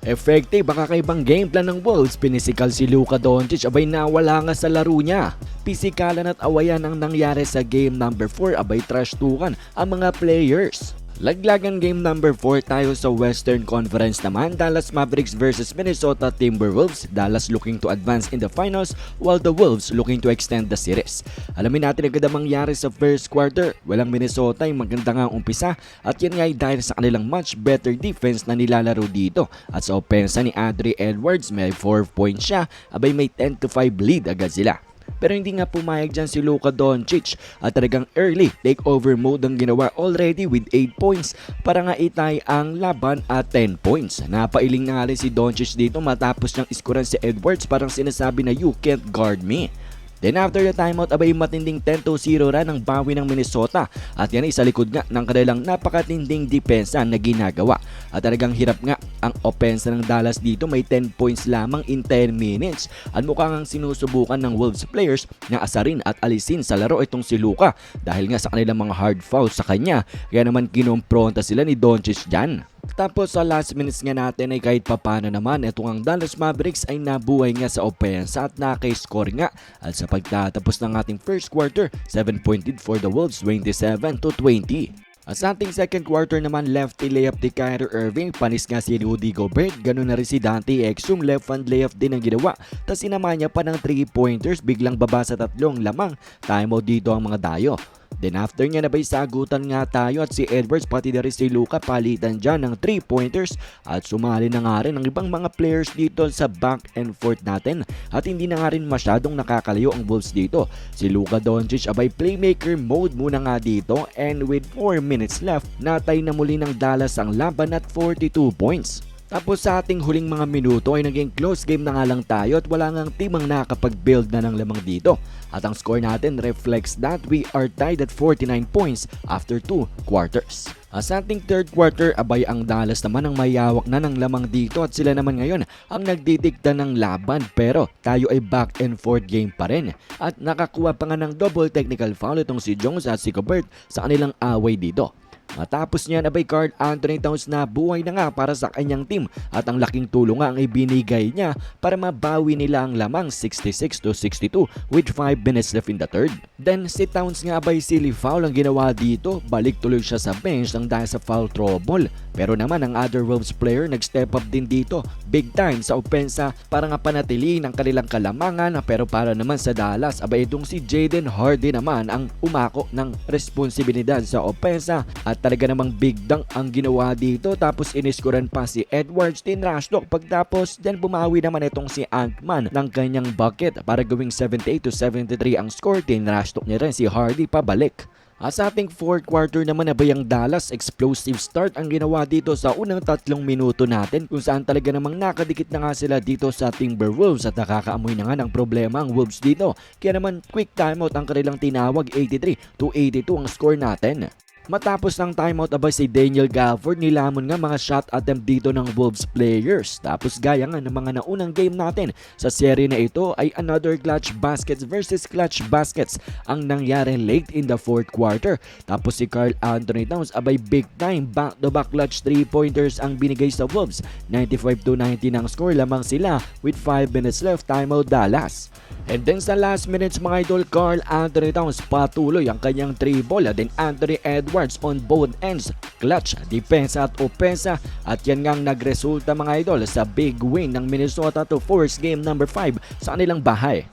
Effective ang kakaibang game plan ng Wolves, pinisikal si Luka Doncic abay nawala nga sa laro niya. Pisikalan at awayan ang nangyari sa game number 4 abay trash tukan ang mga players. Laglagan game number 4 tayo sa Western Conference naman, Dallas Mavericks versus Minnesota Timberwolves. Dallas looking to advance in the finals while the Wolves looking to extend the series. Alamin natin agad ang mangyari sa first quarter. Walang Minnesota yung maganda nga umpisa at yan nga ay dahil sa kanilang much better defense na nilalaro dito. At sa opensa ni Andre Edwards may 4 points siya, abay may 10 to 5 lead agad sila. Pero hindi nga pumayag dyan si Luka Doncic at talagang early takeover mode ang ginawa already with 8 points para nga itay ang laban at 10 points. Napailing na nga rin si Doncic dito matapos niyang iskuran si Edwards parang sinasabi na you can't guard me. Then after the timeout, abay matinding 10-0 ra ng bawi ng Minnesota at yan ay sa likod nga ng kanilang napakatinding depensa na ginagawa. At talagang hirap nga ang opensa ng Dallas dito may 10 points lamang in 10 minutes. At mukhang ang sinusubukan ng Wolves players na asarin at alisin sa laro itong si Luka dahil nga sa kanilang mga hard fouls sa kanya. Kaya naman kinompronta sila ni Doncic dyan. Tapos sa last minutes nga natin ay kahit papano naman itong ang Dallas Mavericks ay nabuhay nga sa opensa at nakay-score nga. At sa pagtatapos ng ating first quarter, 7 point lead for the Wolves 27 to 20. At sa ating second quarter naman, lefty layup ni Kyrie Irving, panis nga si Rudy Gobert, ganun na rin si Dante Exum, left hand layup din ang ginawa. Tapos sinama niya pa ng 3 pointers, biglang baba sa tatlong lamang. Timeout dito ang mga dayo. Then after niya nabay sagutan nga tayo at si Edwards pati na rin si Luka palitan dyan ng 3 pointers at sumali na nga rin ang ibang mga players dito sa back and forth natin at hindi na nga rin masyadong nakakalayo ang Wolves dito. Si Luka Doncic abay playmaker mode muna nga dito and with 4 minutes left natay na muli ng Dallas ang laban at 42 points. Tapos sa ating huling mga minuto ay naging close game na nga lang tayo at wala ngang team ang nakakapag-build na ng lamang dito. At ang score natin reflects that we are tied at 49 points after 2 quarters. At sa ating third quarter, abay ang Dallas naman ang mayawak na ng lamang dito at sila naman ngayon ang nagdidikta ng laban pero tayo ay back and forth game pa rin. At nakakuha pa nga ng double technical foul itong si Jones at si Gobert sa kanilang away dito. Matapos niyan abay Carl Anthony Towns na buhay na nga para sa kanyang team at ang laking tulong nga ang ibinigay niya para mabawi nila ang lamang 66 to 62 with 5 minutes left in the third. Then si Towns nga abay silly foul ang ginawa dito, balik tuloy siya sa bench nang dahil sa foul trouble. Pero naman ang other Wolves player nag-step up din dito big time sa opensa para nga panatiliin ang kanilang kalamangan. Pero para naman sa Dallas abay itong si Jaden Hardy naman ang umako ng responsibilidad sa opensa. At talaga namang big dunk ang ginawa dito. Tapos iniskuran pa si Edwards tinrashlock pagtapos then bumawi naman itong si Antman ng kanyang bucket. Para gawing 78 to 73 ang score tinrashlock niya rin si Hardy pabalik. At sa ating fourth quarter naman na bayang Dallas, explosive start ang ginawa dito sa unang tatlong minuto natin kung saan talaga namang nakadikit na nga sila dito sa Timberwolves at nakakaamoy na nga ng problema ang Wolves dito. Kaya naman quick timeout ang kanilang tinawag 83 to 82 ang score natin. Matapos ng timeout abay si Daniel Gafford nilamon nga mga shot attempt dito ng Wolves players. Tapos gaya nga ng mga naunang game natin sa serye na ito ay another clutch baskets versus clutch baskets ang nangyari late in the fourth quarter. Tapos si Carl Anthony Towns abay big time back to back clutch 3 pointers ang binigay sa Wolves. 95 to 90 ang score lamang sila with 5 minutes left timeout Dallas. And then sa last minutes mga idol, Carl Anthony Towns patuloy ang kanyang 3 bola. Then Anthony Edwards on both ends. Clutch, depensa at opensa. At yan ngang nagresulta mga idol sa big win ng Minnesota to force game number 5 sa kanilang bahay.